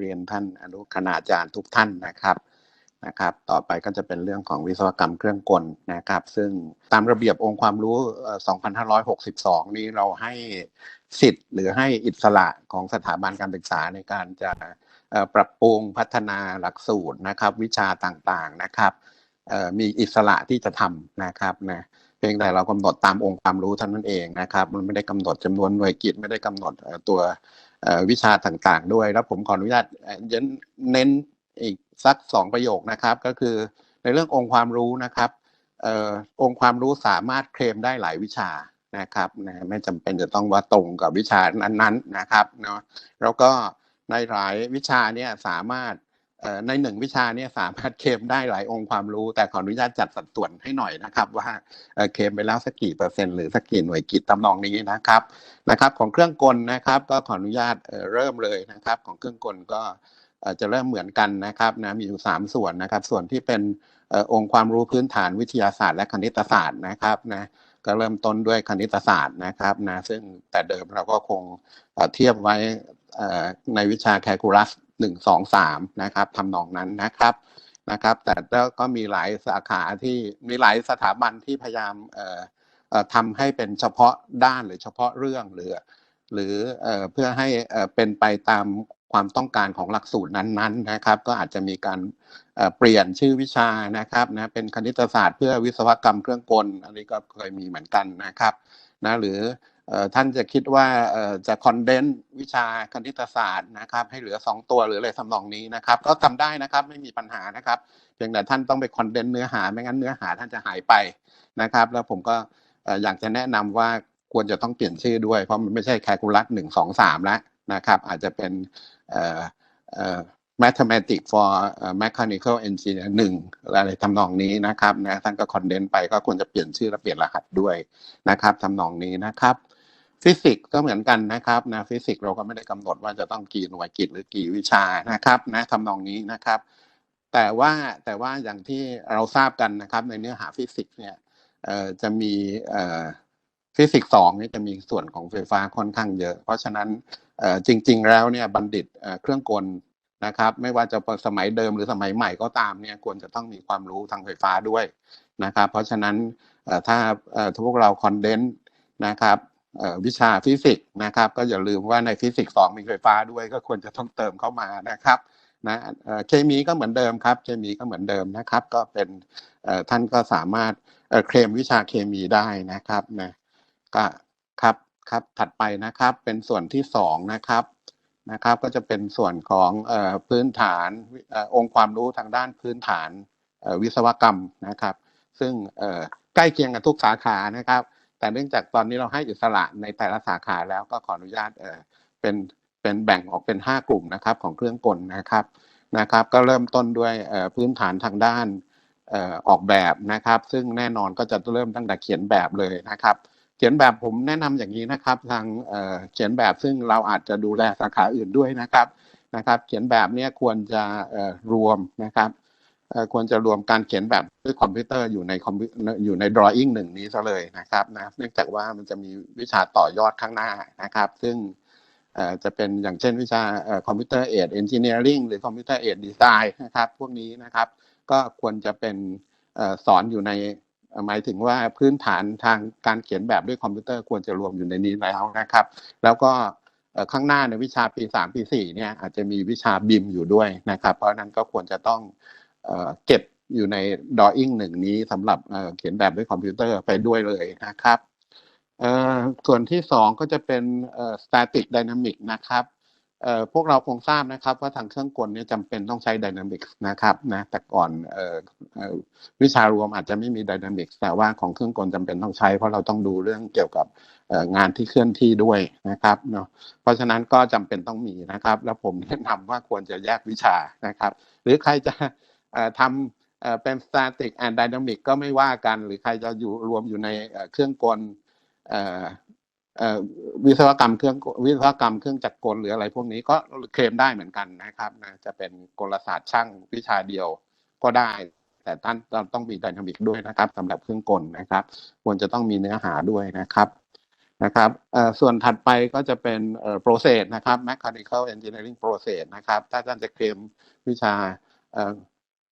เรียนท่านอนุคณาจารย์ทุกท่านนะครับนะครับ ต่อไปก็จะเป็นเรื่องของวิศวกรรมเครื่องกลนะครับ ซึ่งตามระเบียบองค์ความรู้ 2562 นี้เราให้สิทธิ์หรือให้อิสระของสถาบันการศึกษาในการจะปรับปรุงพัฒนาหลักสูตรนะครับ วิชาต่างๆนะครับมีอิสระที่จะทำนะครับนะเพียงแต่เรากำหนดตามองค์ความรู้เท่านั้นเองนะครับ มันไม่ได้กำหนดจำนวนหน่วยกิจไม่ได้กำหนดตัว วิชาต่างๆ ด้วย แล้วผมขออนุญาตเน้นเน้นอีกสักสองประโยคนะครับ ก็คือในเรื่ององค์ความรู้นะครับอองค์ความรู้สามารถเคลมได้หลายวิชานะครับนะไม่จำเป็นจะต้องว่าตรงกับวิชานั้นๆนะครับเนาะแล้วก็ในหลายวิชาเนี่ยสามารถ ในหนึ่งวิชาเนี่ยสามารถเคมได้หลายองค์ความรู้ แต่ขออนุญาตจัดสัดส่วนให้หน่อยนะครับ ว่าเคมไปแล้วสักกี่เปอร์เซ็นต์หรือสักกี่หน่วยกิจตำนองนี้นะครับนะครับของเครื่องกลนะครับก็ขออนุญาตเริ่มเลยนะครับ ของเครื่องกลก็จะเริ่มเหมือนกันนะครับนะมีอยู่สามส่วนนะครับ ส่วนที่เป็นองค์ความรู้พื้นฐานวิทยาศาสตร์และคณิตศาสตร์นะครับนะก็เริ่มต้นด้วยคณิตศาสตร์นะครับนะซึ่งแต่เดิมเราก็คงเทียบไว้ในวิชาแคลคูลัส หนึ่งสองสามนะครับทำนองนั้นนะครับนะครับ แต่ก็มีหลายสาขาที่มีหลายสถาบันที่พยายามเอ่อเอ่อทำให้เป็นเฉพาะด้านหรือเฉพาะเรื่องหรือ หรือเอ่อเพื่อให้เอ่อเป็นไปตามความต้องการของหลักสูตรนั้นๆนะครับ ก็อาจจะมีการเปลี่ยนชื่อวิชานะครับนะเป็นคณิตศาสตร์เพื่อวิศวกรรมเครื่องกลอันนี้ก็เคยมีเหมือนกันนะครับนะหรือ ท่านจะคิดว่าจะคอนเดนซ์วิชาคณิตศาสตร์นะครับ ให้เหลือ 2 ตัวหรืออะไรทำนองนี้นะครับ ก็ทำได้นะครับไม่มีปัญหานะครับ เพียงแต่ท่านต้องไปคอนเดนซ์เนื้อหาไม่งั้นเนื้อหาท่านจะหายไปนะครับ แล้วผมก็อยากจะแนะนำว่าควรจะต้องเปลี่ยนชื่อด้วย เพราะมันไม่ใช่แคลคูลัสหนึ่งสองสามแล้วนะครับ อาจจะเป็น mathematics for mechanical engineer หนึ่งอะไรทำนองนี้นะครับนะท่านก็คอนเดนต์ไปก็ควรจะเปลี่ยนชื่อและเปลี่ยนรหัสด้วยนะครับทำนองนี้นะครับ ฟิสิกส์ก็เหมือนกันนะครับนะฟิสิกส์เราก็ไม่ได้กำหนดว่าจะต้องกี่หน่วยกิจหรือกี่วิชานะครับนะทำนองนี้นะครับ แต่ว่าแต่ว่าอย่างที่เราทราบกันนะครับ ในเนื้อหาฟิสิกส์เนี่ยจะมีฟิสิกส์สองนี่จะมีส่วนของไฟฟ้าค่อนข้างเยอะ เพราะฉะนั้นจริง ๆ แล้วเนี่ยบัณฑิตเครื่องกลนะครับ ไม่ว่าจะสมัยเดิมหรือสมัยใหม่ก็ตามเนี่ยควรจะต้องมีความรู้ทางไฟฟ้าด้วยนะครับ เพราะฉะนั้นถ้าพวกเราคอนเดนซ์นะครับ วิชาฟิสิกส์นะครับ ก็อย่าลืมว่าในฟิสิกส์สองมีไฟฟ้าด้วยก็ควรจะต้องเติมเข้ามานะครับนะเคมีก็เหมือนเดิมครับ เคมีก็เหมือนเดิมนะครับ ก็เป็นท่านก็สามารถเคลมวิชาเคมีได้นะครับนะก็ครับครับถัดไปนะครับเป็นส่วนที่สองนะครับนะครับ ก็จะเป็นส่วนของอพื้นฐานอองค์ความรู้ทางด้านพื้นฐานวิศวกรรมนะครับ ซึ่งใกล้เคียงกับทุกสาขานะครับ แต่เนื่องจากตอนนี้เราให้อิสระในแต่ละสาขาแล้วก็ขออนุญาตเออเป็นเป็นแบ่งออกเป็นห้ากลุ่มนะครับของเครื่องกลนะครับนะครับ ก็เริ่มต้นด้วยพื้นฐานทางด้านออกแบบนะครับ ซึ่งแน่นอนก็จะเริ่มตั้งแต่เขียนแบบเลยนะครับ เขียนแบบผมแนะนำอย่างนี้นะครับ ทางเขียนแบบซึ่งเราอาจจะดูแลสาขาอื่นด้วยนะครับนะครับ เขียนแบบเนี้ยควรจะรวมนะครับ ควรจะรวมการเขียนแบบด้วยคอมพิวเตอร์อยู่ในคอมพิวอยู่ใน drawing หนึ่งนี้ซะเลยนะครับนะเนื่องจากว่ามันจะมีวิชาต่อยอดข้างหน้านะครับ ซึ่งเอ่อจะเป็นอย่างเช่นวิชาเอ่อคอมพิวเตอร์เอดเอนจิเนียริงหรือคอมพิวเตอร์เอดดีไซน์นะครับ พวกนี้นะครับ ก็ควรจะเป็นเอ่อสอนอยู่ในหมายถึงว่าพื้นฐานทางการเขียนแบบด้วยคอมพิวเตอร์ควรจะรวมอยู่ในนี้แล้วนะครับ แล้วก็ข้างหน้าในวิชาปีสามปีสี่เนี่ยอาจจะมีวิชาบิมอยู่ด้วยนะครับ เพราะนั้นก็ควรจะต้อง เก็บอยู่ใน drawing หนึ่งนี้สำหรับเขียนแบบด้วยคอมพิวเตอร์ไปด้วยเลยนะครับส่วนที่สองก็จะเป็น static dynamic นะครับพวกเราคงทราบนะครับ ว่าทางเครื่องกลเนี่ยจำเป็นต้องใช้ Dynamics นะครับนะแต่ก่อนออวิชารวมอาจจะไม่มี Dynamics แต่ว่าของเครื่องกลจำเป็นต้องใช้ เพราะเราต้องดูเรื่องเกี่ยวกับงานที่เคลื่อนที่ด้วยนะครับเนาะเพราะฉะนั้นก็จำเป็นต้องมีนะครับ แล้วผมแนะนำว่าควรจะแยกวิชานะครับ หรือใครจะ ทำเป็น static and dynamic ก็ไม่ว่ากัน หรือใครจะอยู่รวมอยู่ในเครื่องกลวิศวกรรมเครื่องวิศวกรรมเครื่องจักรกลหรืออะไรพวกนี้ก็เคลมได้เหมือนกันนะครับนะจะเป็นกลศาสตร์ช่างวิชาเดียวก็ได้ แต่ท่านต้องมีไดนามิกด้วยนะครับสำหรับเครื่องกลนะครับ ควรจะต้องมีเนื้อหาด้วยนะครับนะครับส่วนถัดไปก็จะเป็น process นะครับ mechanical engineering process นะครับ ถ้าท่านจะเคลมวิชา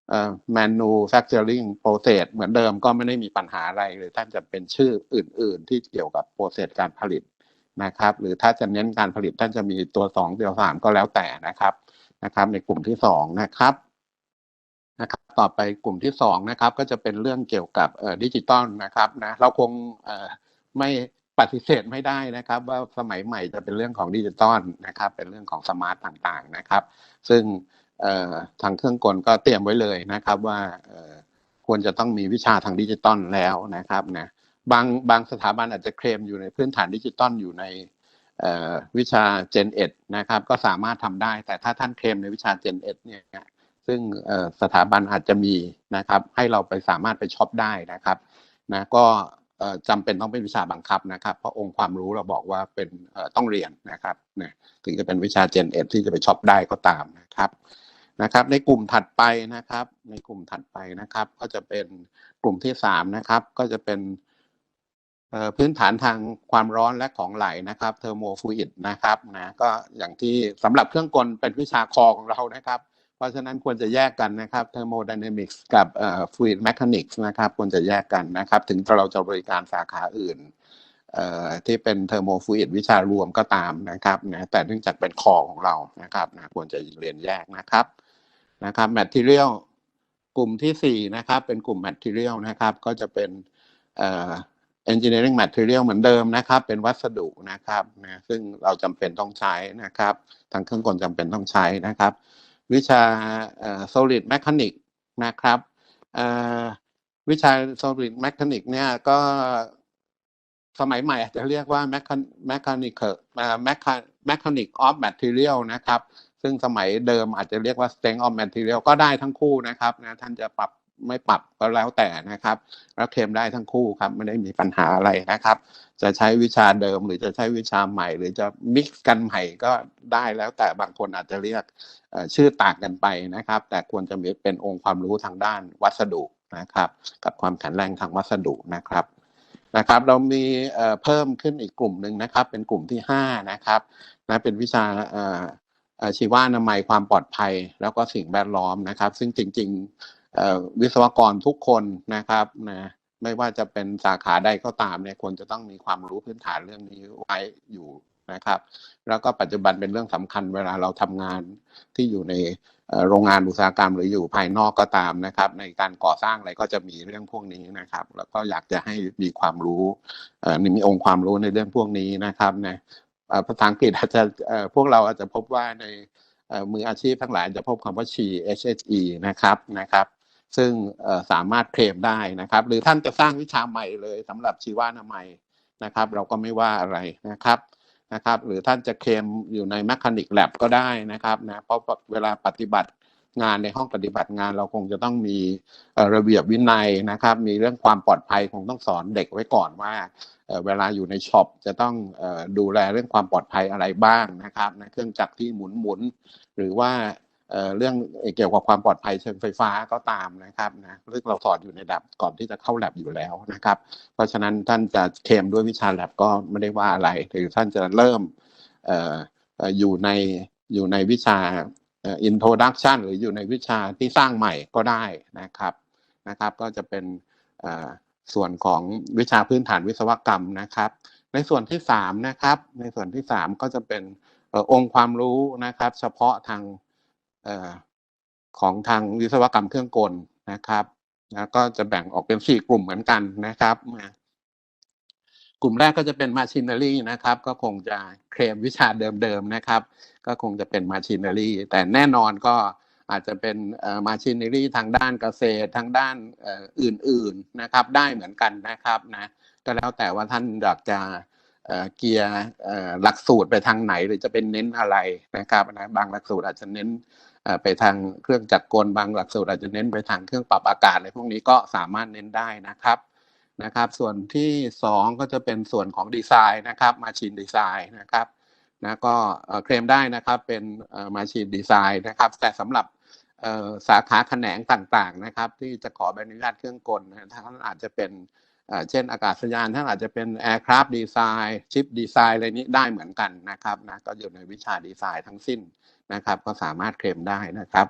เอ่อเอ่อ manufacturing process เหมือนเดิมก็ไม่ได้มีปัญหาอะไรหรือท่านจะเป็นชื่ออื่น ๆ ที่เกี่ยวกับ process การผลิตนะครับ หรือถ้าจะเน้นการผลิตท่านจะมีตัวสองตัวสามก็แล้วแต่นะครับนะครับ ในกลุ่มที่สองนะครับนะครับ ต่อไปกลุ่มที่สองนะครับ ก็จะเป็นเรื่องเกี่ยวกับดิจิตอลนะครับนะเราคงไม่ปฏิเสธไม่ได้นะครับ ว่าสมัยใหม่จะเป็นเรื่องของดิจิตอลนะครับ เป็นเรื่องของสมาร์ตต่างๆนะครับ ซึ่ง ทางเครื่องกลก็เตรียมไว้เลยนะครับว่าควรจะต้องมีวิชาทางดิจิตอลแล้วนะครับนะบางบางสถาบันอาจจะเคลมอยู่ในพื้นฐานดิจิตอลอยู่ในวิชา Gen 1นะครับก็สามารถทำได้ แต่ถ้าท่านเคลมในวิชา Gen 1เนี่ยซึ่งสถาบันอาจจะมีนะครับ ให้เราไปสามารถไปช็อปได้นะครับนะก็เอ่อจำเป็นต้องเป็นวิชาบังคับนะครับ เพราะองค์ความรู้เราบอกว่าเป็นต้องเรียนนะครับนะถึงจะเป็นวิชา Gen 1ที่จะไปช็อปได้ก็ตามนะครับ นะครับ ในกลุ่มถัดไปนะครับ ในกลุ่มถัดไปนะครับ ก็จะเป็นกลุ่มที่สามนะครับ ก็จะเป็นพื้นฐานทางความร้อนและของไหลนะครับเทอร์โมฟลูอิดนะครับนะก็อย่างที่สำหรับเครื่องกลเป็นวิชาคอของเรานะครับ เพราะฉะนั้นควรจะแยกกันนะครับ thermodynamics กับเอ่อ fluid mechanics นะครับควรจะแยกกันนะครับ ถึงเราจะบริการสาขาอื่นที่เป็น thermo fluid วิชารวมก็ตามนะครับนะแต่เนื่องจากเป็นคอของเรานะครับนะควรจะเรียนแยกนะครับ นะครับ material กลุ่มที่สี่นะครับ เป็นกลุ่ม material นะครับ ก็จะเป็นเอ่อ engineering material เหมือนเดิมนะครับ เป็นวัสดุนะครับนะซึ่งเราจำเป็นต้องใช้นะครับ ทางเครื่องกลจำเป็นต้องใช้นะครับ วิชาเอ่อ solid mechanic นะครับวิชา solid mechanic เนี่ยก็สมัยใหม่อาจจะเรียกว่า mechan- mechanical เอ่อ mecha- mechanic of material นะครับ ซึ่งสมัยเดิมอาจจะเรียกว่า strength of material ก็ได้ทั้งคู่นะครับนะท่านจะปรับไม่ปรับก็แล้วแต่นะครับ แล้วเคลมได้ทั้งคู่ครับไม่ได้มีปัญหาอะไรนะครับ จะใช้วิชาเดิมหรือจะใช้วิชาใหม่ หรือจะมิกซ์กันใหม่ก็ได้แล้วแต่บางคนอาจจะเรียกชื่อต่างกันไปนะครับ แต่ควรจะมีเป็นองค์ความรู้ทางด้านวัสดุนะครับ กับความแข็งแรงทางวัสดุนะครับนะครับเรามีเพิ่มขึ้นอีกกลุ่มหนึ่งนะครับ เป็นกลุ่มที่ห้านะครับนะเป็นวิชา ชีวานามัยความปลอดภัย แล้วก็สิ่งแวดล้อมนะครับ ซึ่งจริงๆวิศวกรทุกคนนะครับนะไม่ว่าจะเป็นสาขาใดก็ตามเนี่ยควรจะต้องมีความรู้พื้นฐานเรื่องนี้ไว้อยู่นะครับ แล้วก็ปัจจุบันเป็นเรื่องสำคัญเวลาเราทำงานที่อยู่ในโรงงานอุตสาหกรรมหรืออยู่ภายนอกก็ตามนะครับ ในการก่อสร้างอะไรก็จะมีเรื่องพวกนี้นะครับ แล้วก็อยากจะให้มีความรู้มีองค์ความรู้ในเรื่องพวกนี้นะครับนะ ภาษาอังกฤษอาจจะพวกเราอาจจะพบว่าในมืออาชีพทั้งหลายจะพบคำว่า SHE SHE นะครับนะครับ ซึ่งสามารถเคลมได้นะครับ หรือท่านจะสร้างวิชาใหม่เลยสำหรับชีวานามัยนะครับ เราก็ไม่ว่าอะไรนะครับนะครับ หรือท่านจะเคลมอยู่ใน Mechanic Lab ก็ได้นะครับนะเพราะเวลาปฏิบัติงานในห้องปฏิบัติงานเราคงจะต้องมีระเบียบวินัยนะครับ มีเรื่องความปลอดภัยคงต้องสอนเด็กไว้ก่อนว่า เวลาอยู่ในช็อปจะต้องดูแลเรื่องความปลอดภัยอะไรบ้างนะครับนะเครื่องจักรที่หมุนหมุนหรือว่าเรื่องเกี่ยวกับความปลอดภัยเชิงไฟฟ้าก็ตามนะครับนะซึ่งเราสอนอยู่ในแลบก่อนที่จะเข้าแลบอยู่แล้วนะครับ เพราะฉะนั้นท่านจะเคมด้วยวิชาแลบก็ไม่ได้ว่าอะไรหรือท่านจะเริ่มอยู่ในอยู่ในวิชาอ่อ introduction หรืออยู่ในวิชาที่สร้างใหม่ก็ได้นะครับนะครับ ก็จะเป็น ส่วนของวิชาพื้นฐานวิศวกรรมนะครับ ในส่วนที่สามนะครับในส่วนที่สามก็จะเป็นอองค์ความรู้นะครับ เฉพาะทางออของทางวิศวกรรมเครื่องกลนะครับนะก็จะแบ่งออกเป็นสี่กลุ่มเหมือนกันนะครับนะกลุ่มแรกก็จะเป็น machinery นะครับ ก็คงจะเคลมวิชาเดิมๆนะครับ ก็คงจะเป็น machinery แต่แน่นอนก็ อาจจะเป็นเอ่อ machinery ทางด้านเกษตรทางด้านอื่นๆนะครับ ได้เหมือนกันนะครับนะก็แล้วแต่ว่าท่านอยากจะเกียร์หลักสูตรไปทางไหนหรือจะเป็นเน้นอะไรนะครับนะบางหลักสูตรอาจจะเน้นไปทางเครื่องจักรกลบางหลักสูตรอาจจะเน้นไปทางเครื่องปรับอากาศอะไรพวกนี้ก็สามารถเน้นได้นะครับนะครับ ส่วนที่สองก็จะเป็นส่วนของดีไซน์นะครับมาชินดีไซน์นะครับนะก็เคลมได้นะครับเป็นมาชินดีไซน์นะครับ แต่สำหรับ สาขาแขนงต่างๆนะครับ ที่จะขอใบอนุญาตเครื่องกลท่านอาจจะเป็นเช่นอากาศยานท่านอาจจะเป็น aircraft design ship design อะไรนี้ได้เหมือนกันนะครับนะก็อยู่ในวิชาดีไซน์ทั้งสิ้นนะครับ ก็สามารถเคลมได้นะครับ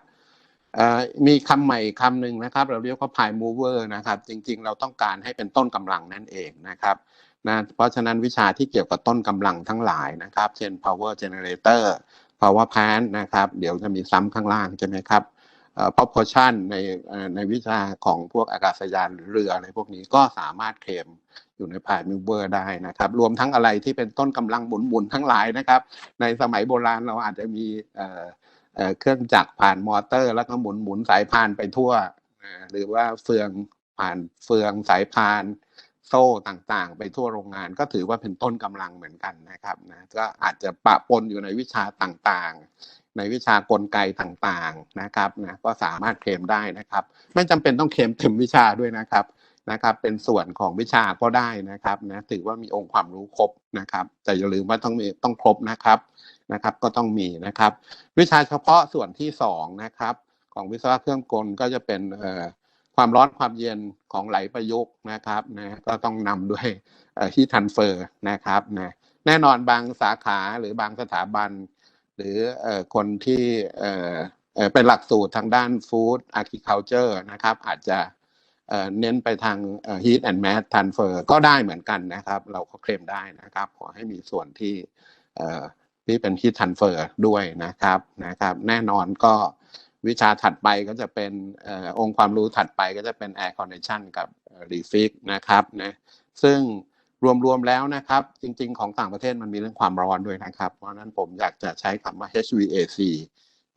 มีคำใหม่คำหนึ่งนะครับ เราเรียกว่า prime mover นะครับ จริงๆ เราต้องการให้เป็นต้นกำลังนั่นเองนะครับนะเพราะฉะนั้นวิชาที่เกี่ยวกับต้นกำลังทั้งหลายนะครับ เช่น power generator power plant นะครับ เดี๋ยวจะมีซ้ำข้างล่างใช่ไหมครับ proportion ในเอ่อในวิชาของพวกอากาศยานหรือเรืออะไรพวกนี้ก็สามารถเคลมอยู่ใน prime mover ได้นะครับ รวมทั้งอะไรที่เป็นต้นกำลังหมุนๆทั้งหลายนะครับ ในสมัยโบราณเราอาจจะมีเอ่อเอ่อเครื่องจักรผ่านมอเตอร์ แล้วก็หมุนหมุนสายพานไปทั่ว หรือว่าเฟืองผ่านเฟืองสายพานโซ่ต่างๆ ไปทั่วโรงงานก็ถือว่าเป็นต้นกำลังเหมือนกันนะครับนะก็อาจจะปะปนอยู่ในวิชาต่างๆ ในวิชากลไกต่างๆนะครับนะก็สามารถเคลมได้นะครับ ไม่จำเป็นต้องเคลมเต็มวิชาด้วยนะครับนะครับ เป็นส่วนของวิชาก็ได้นะครับนะถือว่ามีองค์ความรู้ครบนะครับ แต่อย่าลืมว่าต้องมีต้องครบนะครับนะครับ ก็ต้องมีนะครับ วิชาเฉพาะส่วนที่สองนะครับ ของวิศวะเครื่องกลก็จะเป็นเอ่อความร้อนความเย็นของไหลประยุกต์นะครับนะก็ต้องนำด้วยที่ทันเฟอร์นะครับนะแน่นอนบางสาขาหรือบางสถาบัน หรืออคนที่เป็นหลักสูตรทางด้านฟู้ดอาร์คิเคาเจอร์นะครับ อาจจะเน้นไปทางเอ่อ heat and mass transfer ก็ได้เหมือนกันนะครับ เราก็เคลมได้นะครับ ขอให้มีส่วนที่เอ่อที่เป็น heat transfer ด้วยนะครับนะครับ แน่นอนก็วิชาถัดไปก็จะเป็นอองค์ความรู้ถัดไปก็จะเป็น air condition กับ refix นะครับนะซึ่ง รวมๆแล้วนะครับ จริง ๆ ของต่างประเทศมันมีเรื่องความร้อนด้วยนะครับ เพราะนั้นผมอยากจะใช้คำว่า HVAC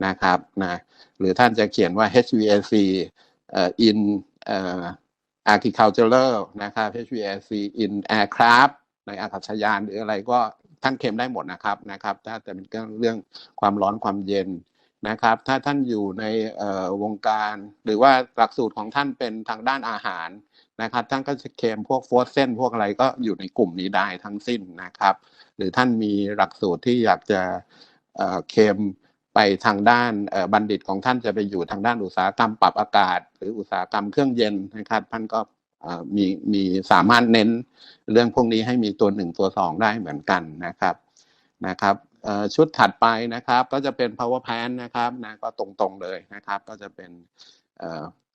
นะครับนะหรือท่านจะเขียนว่า HVAC in เอ่อ agricultural นะครับ HVAC in aircraft ในอากาศยานหรืออะไรก็ท่านเข็มได้หมดนะครับนะครับถ้าแต่เป็นเรื่องความร้อนความเย็น นะครับ ถ้าท่านอยู่ในวงการ หรือว่าหลักสูตรของท่านเป็นทางด้านอาหารนะครับ ท่านก็จะเคมพวกโฟร์เซนพวกอะไรก็อยู่ในกลุ่มนี้ได้ทั้งสิ้นนะครับ หรือท่านมีหลักสูตรที่อยากจะเคมไปทางด้านบัณฑิตของท่านจะไปอยู่ทางด้านอุตสาหกรรมปรับอากาศ หรืออุตสาหกรรมเครื่องเย็นนะครับท่านก็มีมีสามารถเน้นเรื่องพวกนี้ให้มีตัวหนึ่งตัวสองได้เหมือนกันนะครับนะครับ ชุดถัดไปนะครับ ก็จะเป็น power plant นะครับนะก็ตรงๆเลยนะครับ ก็จะเป็น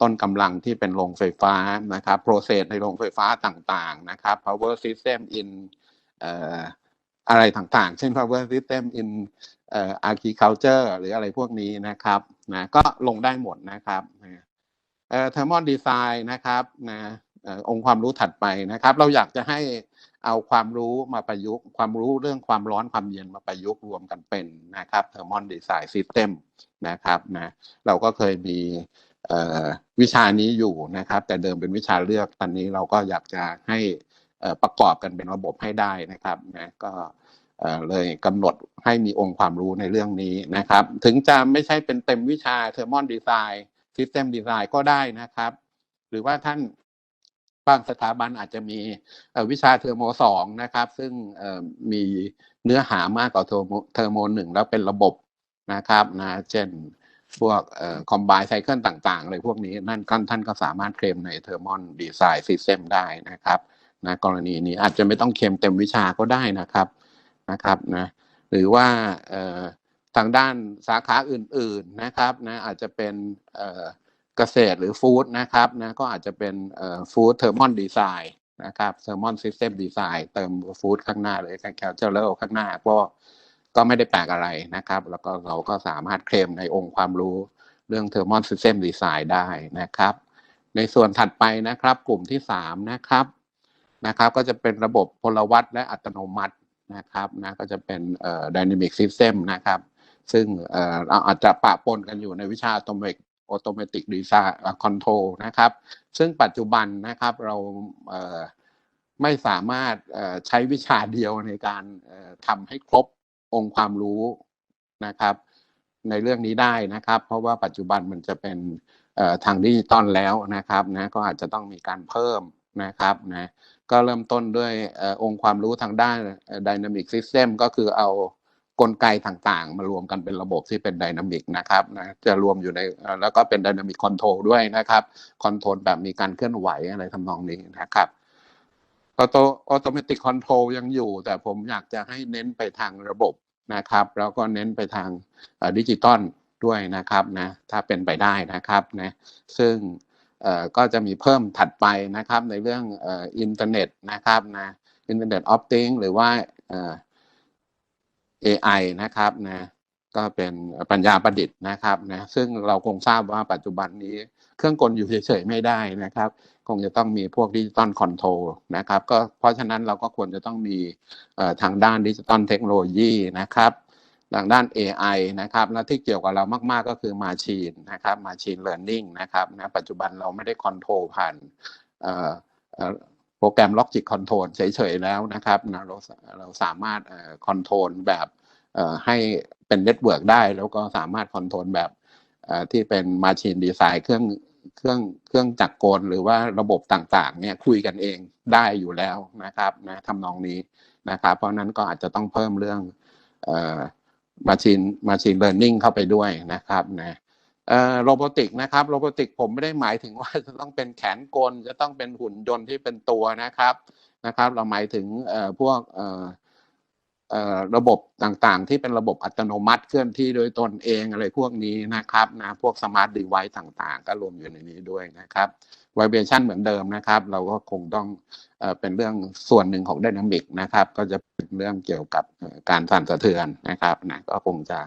ต้นกำลังที่เป็นโรงไฟฟ้านะครับ process ในโรงไฟฟ้าต่างๆนะครับ power system in อะไรต่างๆ เช่น power system in agriculture หรืออะไรพวกนี้นะครับนะก็ลงได้หมดนะครับเอ่อ thermal design นะครับนะเอ่อองค์ความรู้ถัดไปนะครับ เราอยากจะให้ เอาความรู้มาประยุกต์ ความรู้เรื่องความร้อนความเย็นมาประยุกต์รวมกันเป็นนะครับ thermal design system นะครับนะเราก็เคยมีวิชานี้อยู่นะครับ แต่เดิมเป็นวิชาเลือกตอนนี้เราก็อยากจะให้ประกอบกันเป็นระบบให้ได้นะครับนะก็เลยกำหนดให้มีองค์ความรู้ในเรื่องนี้นะครับ ถึงจะไม่ใช่เป็นเต็มวิชา Thermal Design System Design ก็ได้นะครับ หรือว่าท่าน บางสถาบันอาจจะมีวิชาเทอร์โมสองนะครับ ซึ่งมีเนื้อหามากกว่าเทอร์โมเทอร์โมหนึ่งแล้วเป็นระบบนะครับนะเช่นพวกคอมไบไซเคิลต่างๆอะไรพวกนี้นั่นท่านก็สามารถเคลมในเทอร์มอนดีไซน์ซิสเต็มได้นะครับนะกรณีนี้อาจจะไม่ต้องเคลมเต็มวิชาก็ได้นะครับนะครับนะหรือว่าทางด้านสาขาอื่นๆนะครับนะอาจจะเป็น เกษตรหรือฟู้ดนะครับนะก็อาจจะเป็นฟู้ดเทอร์มอนดีไซน์นะครับเทอร์มอนซิสเต็มดีไซน์เติมฟู้ดข้างหน้าเลยแคลเจอร์ข้างหน้าก็ก็ไม่ได้แปลกอะไรนะครับ แล้วก็เราก็สามารถเคลมในองค์ความรู้เรื่อง Thermal System Design ได้นะครับ ในส่วนถัดไปนะครับ กลุ่มที่สามนะครับนะครับ ก็จะเป็นระบบพลวัตและอัตโนมัตินะครับนะก็จะเป็นเอ่อ Dynamic System นะครับ ซึ่งเอ่อเราอาจจะปะปนกันอยู่ในวิชา Automatic Automatic Design Control นะครับ ซึ่งปัจจุบันนะครับเราเไม่สามารถใช้วิชาเดียวในการทำให้ครบองค์ความรู้นะครับ ในเรื่องนี้ได้นะครับ เพราะว่าปัจจุบันมันจะเป็นทางดิจิตอลแล้วนะครับนะก็อาจจะต้องมีการเพิ่มนะครับนะก็เริ่มต้นด้วยอองค์ความรู้ทางด้านเอ่อ Dynamic System ก็คือเอา กลไกต่างๆ มารวมกันเป็นระบบที่เป็น Dynamic นะครับนะจะรวมอยู่ในแล้วก็เป็น Dynamic Control ด้วยนะครับคอนโทรลแบบมีการเคลื่อนไหวอะไรทำนองนี้นะครับออโตออโตเมติกคอนโทรลยังอยู่ แต่ผมอยากจะให้เน้นไปทางระบบนะครับ แล้วก็เน้นไปทางดิจิตอลด้วยนะครับนะถ้าเป็นไปได้นะครับนะซึ่งก็จะมีเพิ่มถัดไปนะครับในเรื่องอินเทอร์เน็ตนะครับนะอินเทอร์เน็ตออฟติงหรือว่า AI นะครับนะก็เป็นปัญญาประดิษฐ์นะครับนะซึ่งเราคงทราบว่าปัจจุบันนี้เครื่องกลอยู่เฉยๆไม่ได้นะครับ คงจะต้องมีพวกดิจิตอลคอนโทรลนะครับก็เพราะฉะนั้นเราก็ควรจะต้องมีทางด้านดิจิตอลเทคโนโลยีนะครับทางด้าน AI นะครับและที่เกี่ยวกับเรามาก ๆ ก็คือ Machine นะครับ Machine Learning นะครับนะปัจจุบันเราไม่ได้คอนโทรลผ่านเอ่อ รแกรม Logic Control เฉยๆแล้วนะครับเราเราสามารถคอนโทรลแบบให้เป็นเน็ตเวิร์กได้ แล้วก็สามารถคอนโทรลแบบที่เป็น Machine Design เครื่องเครื่องเครื่องจักรกลหรือว่าระบบต่างๆเนี่ยคุยกันเองได้อยู่แล้วนะครับนะทำนองนี้นะครับ เพราะนั้นก็อาจจะต้องเพิ่มเรื่องเอ่อ machine machine learning เข้าไปด้วยนะครับนะ โรบอติกนะครับโรบอติกผมไม่ได้หมายถึงว่าจะต้องเป็นแขนกล จะต้องเป็นหุ่นยนต์ที่เป็นตัวนะครับนะครับ เราหมายถึงเอ่อพวกเอ่อระบบต่างๆ ที่เป็นระบบอัตโนมัติเคลื่อนที่โดยตนเองอะไรพวกนี้นะครับนะพวกสมาร์ทดีไว c e ต่างๆ ก็รวมอยู่ในนี้ด้วยนะครับ vibration เหมือนเดิมนะครับ เราก็คงต้องเอ่อเป็นเรื่องส่วนหนึ่งของ Dynamic นะครับ ก็จะเป็นเรื่องเกี่ยวกับการสั่นสะเทือนนะครับนะก็คงจะ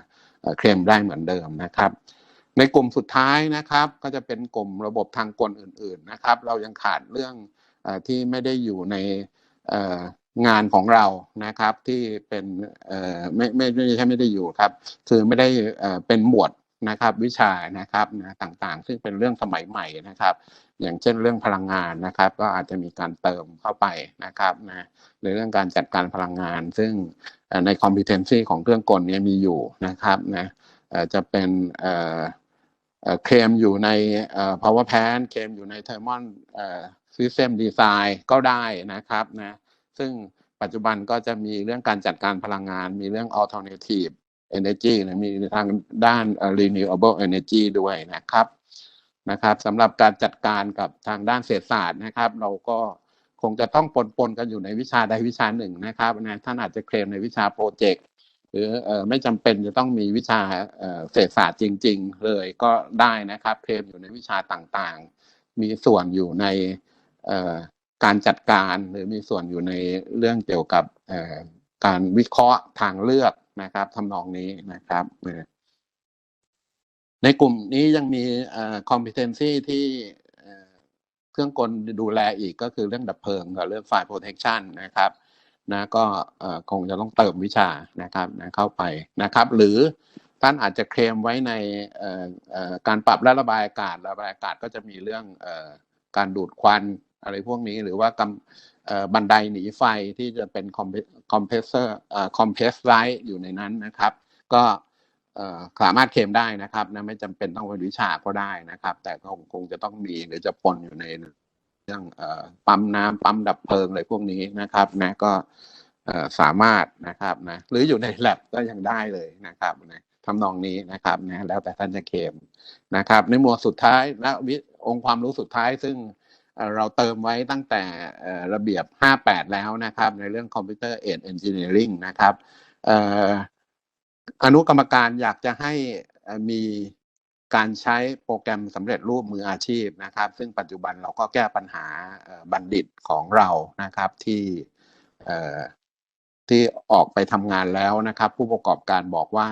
เคลมได้เหมือนเดิมนะครับ ในกลุ่มสุดท้ายนะครับ ก็จะเป็นกลุ่มระบบทางกลอื่น ๆนะครับ เรายังขาดเรื่องอที่ไม่ได้อยู่ในงานของเรานะครับที่เป็นไม่ไม่ไม่ใช่ไม่ได้อยู่ครับ คือไม่ได้เป็นหมวดนะครับวิชานะครับนะต่างๆ ซึ่งเป็นเรื่องสมัยใหม่นะครับ อย่างเช่นเรื่องพลังงานนะครับ ก็อาจจะมีการเติมเข้าไปนะครับนะในเรื่องการจัดการพลังงาน ซึ่งเอ่อใน competency ของเครื่องกลนี้มีอยู่นะครับนะ จะเป็นเคลมอยู่ใน power plant เคลมอยู่ใน thermal เอ่อ system design ก็ได้นะครับนะซึ่งปัจจุบันก็จะมีเรื่องการจัดการพลังงาน มีเรื่อง alternative energy นะมีทางด้าน renewable energy ด้วยนะครับนะครับสำหรับการจัดการกับทางด้านเศรษฐศาสตร์นะครับ เราก็คงจะต้องปนปนๆกันอยู่ในวิชาใดวิชาหนึ่งนะครับนะท่านอาจจะเคลมในวิชาโปรเจกต์ หรืออไม่จำเป็นจะต้องมีวิชาเศรษฐศาสตร์จริง ๆ เลยก็ได้นะครับเคลมอยู่ในวิชาต่างๆ มีส่วนอยู่ในการจัดการหรือมีส่วนอยู่ในเรื่องเกี่ยวกับการวิเคราะห์ทางเลือกนะครับทำนองนี้นะครับ ในกลุ่มนี้ยังมี competency ที่เอ่อเครื่องกลดูแลอีกก็คือเรื่องดับเพลิงกับเรื่อง fire protection นะครับ นะก็คงจะต้องเติมวิชานะครับนะเข้าไปนะครับ หรือท่านอาจจะเคลมไว้ในการปรับและระบายอากาศระบายอากาศก็จะมีเรื่องอการดูดควันอะไรพวกนี้หรือว่ากำบันไดหนีไฟที่จะเป็น compressor เอ่อ compress light อยู่ในนั้นนะครับ ก็สามารถเคลมได้นะครับนะไม่จำเป็นต้องเป็นวิชาก็ได้นะครับ แต่คงคงจะต้องมีหรือจะปนอยู่ใน รื่องปั๊มน้ำปั๊มดับเพลิงอะไรพวกนี้นะครับนะก็สามารถนะครับนะหรืออยู่ใน l ล b ก็ยังได้เลยนะครับนะทำนองนี้นะครับนะแล้วแต่ท่านจะเคลมนะครับ ในหมวดสุดท้ายและวิองค์ความรู้สุดท้ายซึ่งเราเติมไว้ตั้งแต่ระเบียบ 58 แล้วนะครับ ในเรื่อง Computer Aid Engineering นะครับอนุกรรมการอยากจะให้มี การใช้โปรแกรมสำเร็จรูปมืออาชีพนะครับ ซึ่งปัจจุบันเราก็แก้ปัญหาบัณฑิตของเรานะครับที่ที่ออกไปทำงานแล้วนะครับ ผู้ประกอบการบอกว่า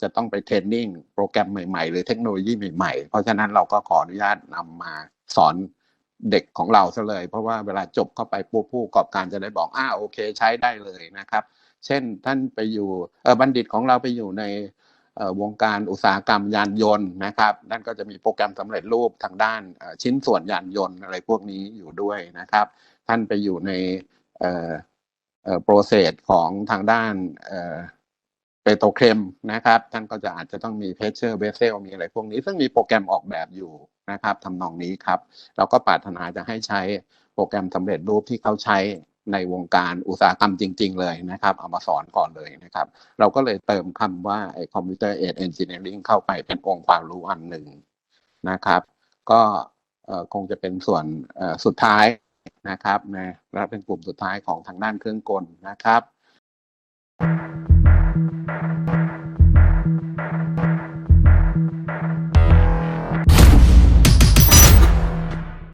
จะต้องไปเทรนนิ่งโปรแกรมใหม่ๆ หรือเทคโนโลยีใหม่ๆ เพราะฉะนั้นเราก็ขออนุญาตนำมาสอนเด็กของเราซะเลย เพราะว่าเวลาจบเข้าไปปุ๊บผู้ประกอบการจะได้บอกอ่าโอเค ใช้ได้เลยนะครับ เช่นท่านไปอยู่บัณฑิตของเราไปอยู่ใน วงการอุตสาหกรรมยานยนต์นะครับ นั่นก็จะมีโปรแกรมสำเร็จรูปทางด้านชิ้นส่วนยานยนต์อะไรพวกนี้อยู่ด้วยนะครับ ท่านไปอยู่ในเอ่อโปรเซสของทางด้านเอ่อเปโตรเคมนะครับ ท่านก็จะอาจจะต้องมีเพชเชอร์เบเซลมีอะไรพวกนี้ ซึ่งมีโปรแกรมออกแบบอยู่นะครับทำนองนี้ครับ เราก็ปรารถนาจะให้ใช้โปรแกรมสำเร็จรูปที่เขาใช้ ในวงการอุตสาหกรรมจริง ๆ เลยนะครับ เอามาสอนก่อนเลยนะครับ เราก็เลยเติมคำว่าไอ้ Computer Aid Engineering เข้าไปเป็นองค์ความรู้อันหนึ่งนะครับ ก็คงจะเป็นส่วนสุดท้ายนะครับนะและเป็นกลุ่มสุดท้ายของทางด้านเครื่องกลนะครับ